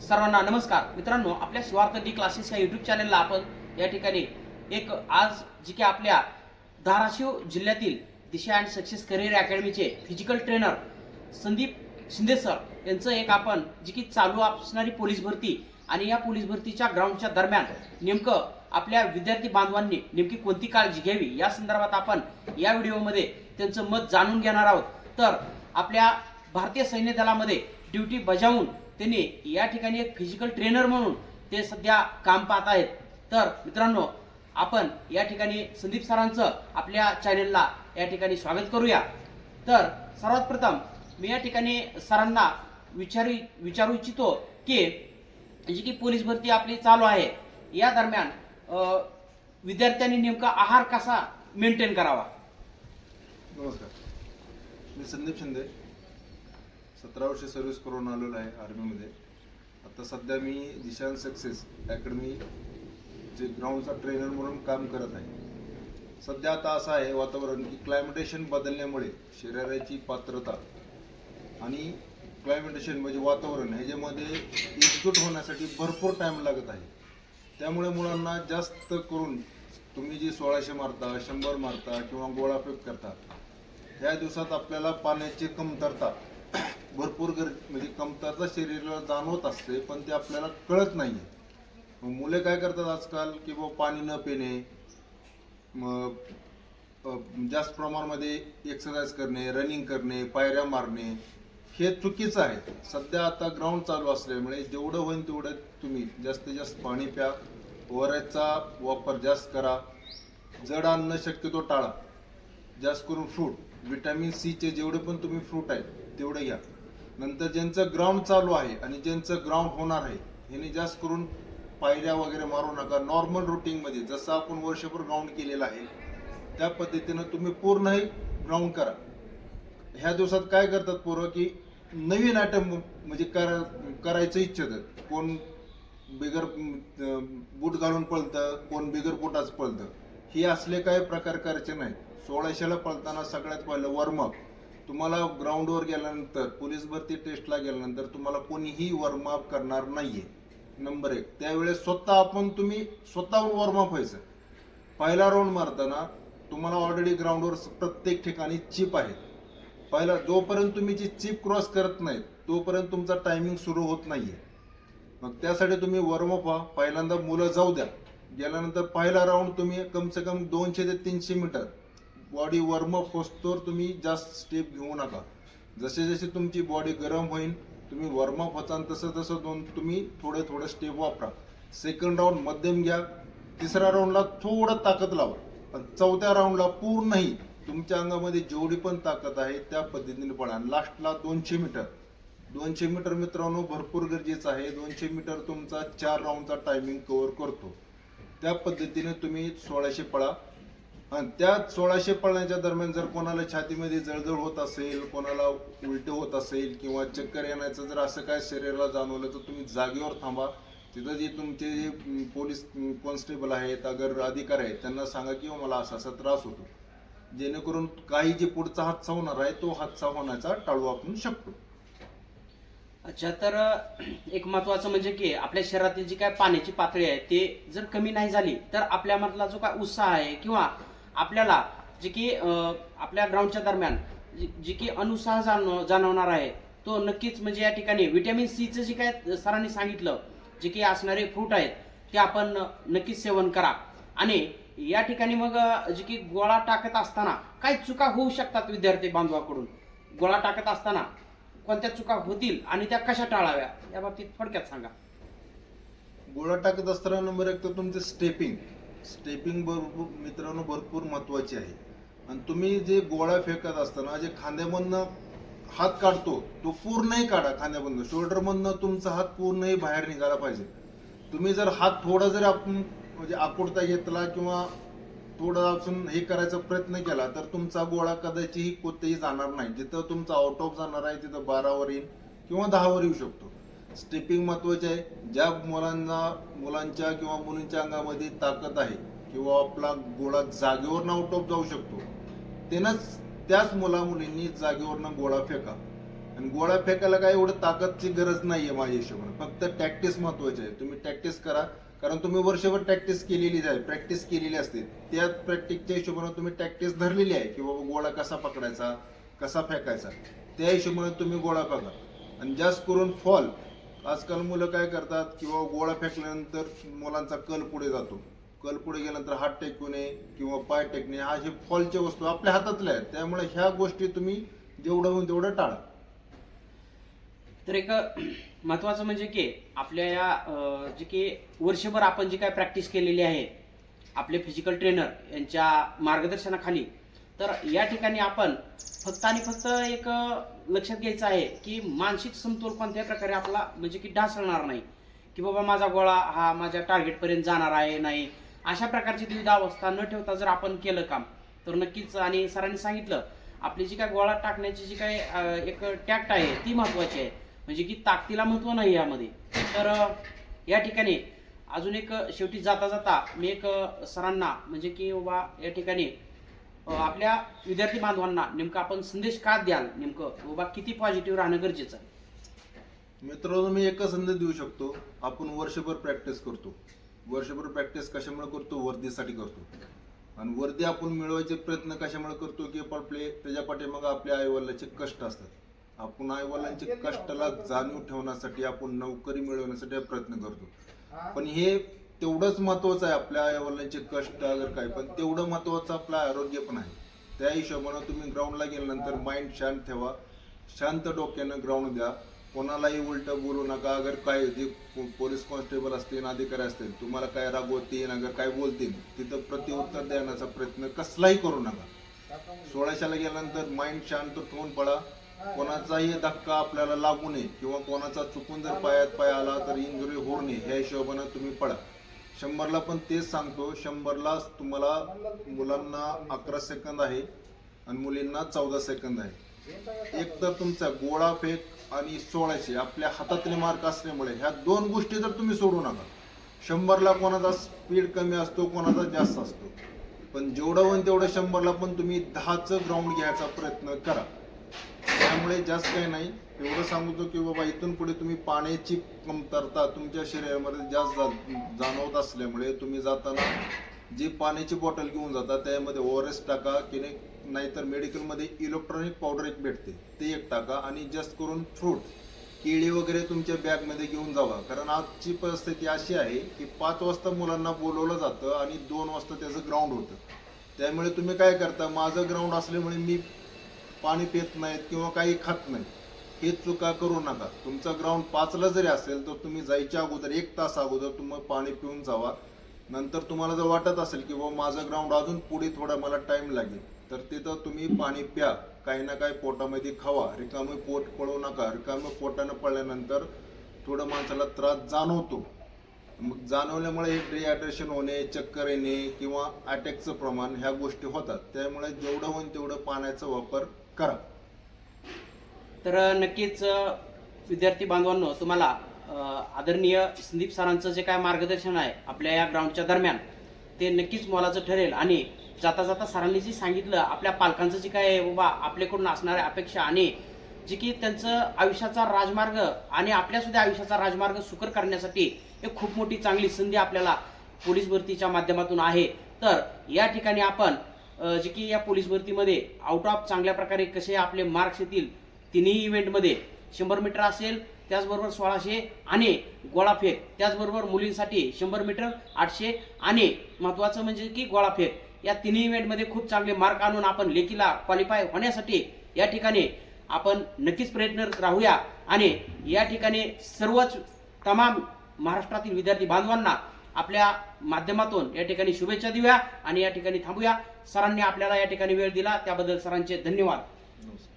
सर्वांना नमस्कार. मित्रांनो आपल्या शिवार्थ डी क्लासेस या युट्यूब चॅनलला आपण या ठिकाणी एक आज जी की आपल्या धाराशिव जिल्ह्यातील Disha and success career अकॅडमीचे physical trainer Sandeep Shinde sir यांचं एक आपण जी की चालू असणारी पोलीस भरती आणि या पोलीस भरतीच्या ग्राउंडच्या दरम्यान नेमकं आपल्या विद्यार्थी बांधवांनी नेमकी कोणती काळजी घ्यावी या संदर्भात आपण या व्हिडिओमध्ये त्यांचं मत जाणून घेणार आहोत. तर आपल्या भारतीय सैन्य दलामध्ये ड्युटी बजावून त्यांनी या ठिकाणी एक फिजिकल ट्रेनर म्हणून ते सध्या काम पाहत आहेत. तर मित्रांनो आपण या ठिकाणी संदीप सरांचं आपल्या चॅनेलला या ठिकाणी स्वागत करूया. तर सर्वात प्रथम मी या ठिकाणी सरांना विचारू विचारू इच्छितो की जी की पोलीस भरती आपली चालू आहे या दरम्यान विद्यार्थ्यांनी नेमका आहार कसा मेंटेन करावा? नमस्कार. मी संदीप शिंदे. सतरा वर्षे सर्व्हिस करून आलेलो आहे आर्मीमध्ये आता सध्या मी दिशान सक्सेस अकॅडमी जे ग्राउंडचा ट्रेनर म्हणून काम करत आहे. सध्या आता असं आहे वातावरण की क्लायमेटेशन बदलल्यामुळे शरीराची पात्रता आणि क्लायमेटेशन म्हणजे वातावरण ह्याच्यामध्ये एकजूट होण्यासाठी भरपूर टाईम लागत आहे. त्यामुळे मुलांना जास्त करून तुम्ही जी सोळाशे मारता शंभर मारता किंवा गोळाफेक करता ह्या दिवसात आपल्याला पाण्याची कमतरता भरपूर गर म्हणजे कमतरता शरीराला जाणवत असते पण ते आपल्याला कळत नाही मग मुले काय करतात आजकाल की बाबा पाणी न पिणे मग जास्त प्रमाणामध्ये एक्सरसाइज करणे रनिंग करणे पायऱ्या मारणे हे चुकीचं आहे. सध्या आता ग्राउंड चालू असल्यामुळे जेवढं होईल तेवढं तुम्ही जास्तीत जास्त पाणी प्या ओऱ्याचा वापर जास्त करा जड अन्न शक्यतो टाळा. जास्त करून फ्रूट विटॅमिन सीचे जेवढे पण तुम्ही फ्रूट आहेत तेवढे घ्या. नंतर ज्यांचं ग्राउंड चालू आहे आणि ज्यांचं ग्राउंड होणार आहे ह्यांनी जास्त करून पायऱ्या वगैरे मारू नका. नॉर्मल रुटीनमध्ये जसं आपण वर्षभर ग्राउंड केलेलं आहे त्या पद्धतीनं तुम्ही पूर्णही ग्राउंड करा. ह्या दिवसात काय करतात पोरं की नवीन आयटम म्हणजे कर करायचं इच्छितात. कोण बिगर बूट घालून पळतं कोण बिगर बुटाच पळतं. हे असले काही प्रकार करायचे नाही सोळाशेला पळताना सगळ्यात पहिलं वॉर्मअप तुम्हाला ग्राउंडवर गेल्यानंतर पोलीस भरती टेस्टला गेल्यानंतर तुम्हाला कोणीही वॉर्मअप करणार नाहीये. नंबर एक. त्यावेळेस स्वतः आपण तुम्ही स्वतःहून वॉर्मअप व्हायचं. पहिला राऊंड मारताना तुम्हाला ऑलरेडी ग्राउंडवर प्रत्येक ठिकाणी चिप आहे. पहिला जोपर्यंत तुम्ही जी चिप क्रॉस करत नाही तोपर्यंत तुमचा टायमिंग सुरू होत नाहीये. मग त्यासाठी तुम्ही वॉर्मअप व्हा. पहिल्यांदा मुलं जाऊ द्या. गेल्यानंतर पहिला राऊंड तुम्ही कम से कम दोनशे ते तीनशे मीटर बॉडी वॉर्मअप होस्तोवर तुम्ही जास्त स्टेप घेऊ नका. जसे जसे तुमची बॉडी गरम होईल तुम्ही वॉर्मअप होता तसं तसं दोन तुम्ही थोडे थोडे स्टेप वापरा. सेकंड राऊंड मध्यम घ्या. तिसऱ्या राऊंडला थोडं ताकद लावा. पण चौथ्या राऊंडला पूर्णही तुमच्या अंगामध्ये जेवढी पण ताकद आहे त्या पद्धतीने पळा. लास्टला दोनशे मीटर दोनशे मीटर मित्रांनो भरपूर गरजेचं आहे. दोनशे मीटर तुमचा चार राऊंडचा टायमिंग कव्हर करतो. त्या पद्धतीने तुम्ही सोळाशे पळा. आणि त्या सोळाशे पळण्याच्या दरम्यान जर कोणाला छातीमध्ये जळजळ होत असेल कोणाला उलटे होत असेल किंवा चक्कर येण्याचं जर असं काय शरीराला जाणवलं तर तुम्ही जागेवर थांबा. तिथं जे तुमचे जे पोलीस कॉन्स्टेबल आहेत अगर अधिकारी आहेत त्यांना सांगा की हो, मला असा असा त्रास होतो. जेणेकरून काही जे पुढचा हादसा होणार आहे तो हादसा होण्याचा टाळू आपण शकतो. अच्छा तर एक महत्वाचं म्हणजे की आपल्या शरीरातील जी काय पाण्याची पातळी आहे ते जर कमी नाही झाली तर आपल्यामधला जो काय उत्साह आहे किंवा आपल्याला जे की आपल्या ग्राउंडच्या दरम्यान जी- की अनुसाह जाणव जाणवणार आहे तो नक्कीच म्हणजे या ठिकाणी व्हिटॅमिन सीचं जे काय सरांनी सांगितलं जे की असणारे फ्रूट आहेत ते आपण नक्कीच सेवन करा. आणि या ठिकाणी मग जे की गोळा टाकत असताना काय चुका होऊ शकतात विद्यार्थी बांधवाकडून. गोळा टाकत असताना कोणत्या चुका होतील आणि त्या कशा टाळाव्या या बाबतीत थोडक्यात सांगा. गोळा टाकत असताना नंबर एक तर तुमचं स्टेपिंग स्टेपिंग भरपूर मित्रांनो भरपूर महत्त्वाची आहे. आणि तुम्ही जे गोळा फेकत असताना जे खांद्यामधनं हात काढतो तो पूर्णही काढा खांद्यामधनं. शोल्डरमधनं तुमचा हात पूर्णही बाहेर निघाला पाहिजे. तुम्ही जर हात थोडा जरी आपण म्हणजे आकुडता घेतला किंवा थोडा असून हे करायचा प्रयत्न केला तर तुमचा गोळा कदाचित कोणतेही जाणार नाही. जिथं तुमचा आउट ऑफ जाणार आहे तिथं बारावर येईल किंवा दहावर येऊ शकतो. स्टेपिंग महत्त्वाचे आहे. ज्या मुलांना मुलांच्या किंवा मुलींच्या अंगामध्ये ताकद आहे किंवा आपला गोळा जागेवरनं आउट ऑफ जाऊ शकतो त्यानंच त्याच मुला मुलींनी जागेवरनं गोळा फेका. आणि गोळा फेकायला काय एवढं ताकदची गरज नाही आहे माझ्या हिशोबाने. फक्त टॅक्टिस महत्वाची आहे. तुम्ही टॅक्टिस करा. कारण तुम्ही वर्षभर टॅक्टिस केलेली आहे. प्रॅक्टिस केलेली असते. त्या प्रॅक्टिसच्या हिशोबाने तुम्ही टॅक्टिस धरलेली आहे की बाबा गोळा कसा पकडायचा कसा फेकायचा. त्या हिशोबाने तुम्ही गोळा फेका आणि जास्त करून फॉल आजकाल मुलं काय करतात किंवा गोळा फेकल्यानंतर मुलांचा कल पुढे जातो. कल पुढे गेल्यानंतर हात टेकणे किंवा पाय टेकणे हा हे फॉलच्या वस्तू आपल्या हातातल्या आहेत त्यामुळे ह्या गोष्टी तुम्ही जेवढं होऊन तेवढं टाळा. तर एक महत्वाचं म्हणजे की आपल्या या जे की वर्षभर आपण जी काय प्रॅक्टिस केलेली आहे आपले फिजिकल ट्रेनर यांच्या मार्गदर्शनाखाली तर या ठिकाणी आपण फक्त आणि फक्त एक लक्षात घ्यायचं आहे की मानसिक समतोल कोणत्या प्रकारे आपला म्हणजे की ढासळणार नाही. की बाबा माझा गोळा हा माझ्या टार्गेटपर्यंत जाणार आहे नाही. अशा प्रकारची द्विधावस्था न ठेवता जर आपण केलं काम तर नक्कीच आणि सरांनी सांगितलं आपली जी काय गोळा टाकण्याची जी काय एक टॅक्ट आहे ती महत्वाची आहे. म्हणजे की ताकदीला महत्त्व नाही यामध्ये. तर या ठिकाणी अजून एक शेवटी जाता जाता मी एक सरांना म्हणजे की बाबा या ठिकाणी आपल्या विद्यार्थी बांधवांना नेमकं आपण संदेश का द्याल? नेमकं बाबा किती पॉझिटिव्ह राहणं गरजेचं आहे? मित्रांनो मी एकच संदेश देऊ शकतो. आपण वर्षभर प्रॅक्टिस करतो. वर्षभर प्रॅक्टिस कशामुळे करतो? वर्दीसाठी करतो. आणि वर्दी आपण मिळवायचे प्रयत्न कशामुळे करतो? की आपले त्याच्या पाठीमागे आपल्या आईवडिलांचे कष्ट असतात. आपण आईवडिलांचे कष्टाला जाणीव ठेवण्यासाठी आपण नोकरी मिळवण्यासाठी प्रयत्न करतो. पण हे तेवढंच महत्वाचं आहे. आपल्या आईवडिलांचे कष्ट अगर काय पण तेवढं महत्वाचं आपलं आरोग्य पण आहे. त्या हिशोबानं तुम्ही ग्राउंडला गेल्यानंतर माइंड शांत ठेवा. शांत डोक्यानं ग्राउंड द्या कोणालाही उलटं बोलू नका. अगर काय जे पोलीस कॉन्स्टेबल असतील अधिकारी असतील तुम्हाला काय रागवतील अगर काय बोलतील तिथं प्रत्युत्तर देण्याचा प्रयत्न कसलाही करू नका. सोळाशाला गेल्यानंतर माइंड शांत ठेवून पडा कोणाचाही धक्का आपल्याला लागू नये किंवा कोणाचा चुकून जर पायात पाय आला तर इंजुरी होऊ नये. ह्या हिशोबानं तुम्ही पळा. शंभरला पण तेच सांगतो. शंभरला तुम्हाला मुलांना अकरा सेकंद आहे आणि मुलींना चौदा सेकंद आहे. एक तर तुमचा गोळा फेक आणि सोळाशे आपल्या हातातले मार्क असल्यामुळे ह्या दोन गोष्टी जर तुम्ही सोडू नका. शंभरला कोणाचा स्पीड कमी असतो कोणाचा जास्त असतो. पण जेवढं होईल तेवढं शंभरला पण तुम्ही दहाचं ग्राउंड घ्यायचा प्रयत्न करा. त्यामुळे जास्त काही नाही. एवढं सांगतो की बाबा इथून पुढे तुम्ही पाण्याची कमतरता तुमच्या शरीरामध्ये जास्त जा- जाणवत असल्यामुळे तुम्ही जाताना जी पाण्याची बॉटल घेऊन जाता त्यामध्ये ओ आर एस टाका की नाही नाहीतर मेडिकलमध्ये इलेक्ट्रॉनिक पावडर एक भेटते ते एक टाका आणि जास्त करून फ्रूट केळी वगैरे तुमच्या बॅगमध्ये घेऊन जावा. कारण आजची परिस्थिती अशी आहे की पाच वाजता मुलांना बोलवलं जातं आणि दोन वाजता त्याचं ग्राउंड होतं. त्यामुळे तुम्ही काय करता माझं ग्राउंड असल्यामुळे मी पाणी पित नाहीत किंवा काही खात नाही हे चुका करू नका. तुमचा ग्राउंड पाचला जरी असेल तर तुम्ही जायच्या अगोदर एक तास अगोदर तुम्ही पाणी पिऊन जावा. नंतर तुम्हाला जर वाटत असेल की बाबा माझं ग्राउंड अजून पुढे थोडा मला टाईम लागेल तर तिथं तुम्ही पाणी प्या. काही ना काही पोटामध्ये खावा. रिकामे पोट पळू नका. रिकामे पोटानं पळल्यानंतर थोडं माणसाला त्रास जाणवतो. मग जाणवल्यामुळे हे डिहायड्रेशन होणे चक्कर येणे किंवा अटॅकचं प्रमाण ह्या गोष्टी होतात. त्यामुळे जेवढं होईल तेवढं पाण्याचा वापर करा. तर नक्कीच विद्यार्थी बांधवांनो तुम्हाला आदरणीय संदीप सरांचं जे काय मार्गदर्शन आहे आपल्या या ग्राउंडच्या दरम्यान ते नक्कीच मोलाचं ठरेल. आणि जाता जाता सरांनी जे सांगितलं आपल्या पालकांचं जे काय बाबा आपल्याकडून असणाऱ्या अपेक्षा आणि जे की त्यांचं आयुष्याचा राजमार्ग आणि आपल्या सुद्धा आयुष्याचा राजमार्ग सुकर करण्यासाठी एक खूप मोठी चांगली संधी आपल्याला पोलीस भरतीच्या माध्यमातून आहे. तर या ठिकाणी आपण जे की या पोलीस भरतीमध्ये आउट ऑफ चांगल्या प्रकारे कसे आपले मार्क्स येतील तिन्ही इव्हेंटमध्ये शंभर मीटर असेल त्याचबरोबर सोळाशे आणि गोळाफेक. त्याचबरोबर मुलींसाठी शंभर मीटर आठशे आणि महत्त्वाचं म्हणजे की गोळाफेक. या तिन्ही इव्हेंटमध्ये खूप चांगले मार्क आणून आपण लेखीला क्वालिफाय होण्यासाठी या ठिकाणी आपण नक्कीच प्रयत्न राहूया. आणि या ठिकाणी सर्वच तमाम महाराष्ट्रातील विद्यार्थी बांधवांना आपल्या माध्यमातून या ठिकाणी शुभेच्छा देऊया आणि या ठिकाणी थांबूया. सरांनी आपल्याला या ठिकाणी वेळ दिला त्याबद्दल सरांचे धन्यवाद. नमस्कार.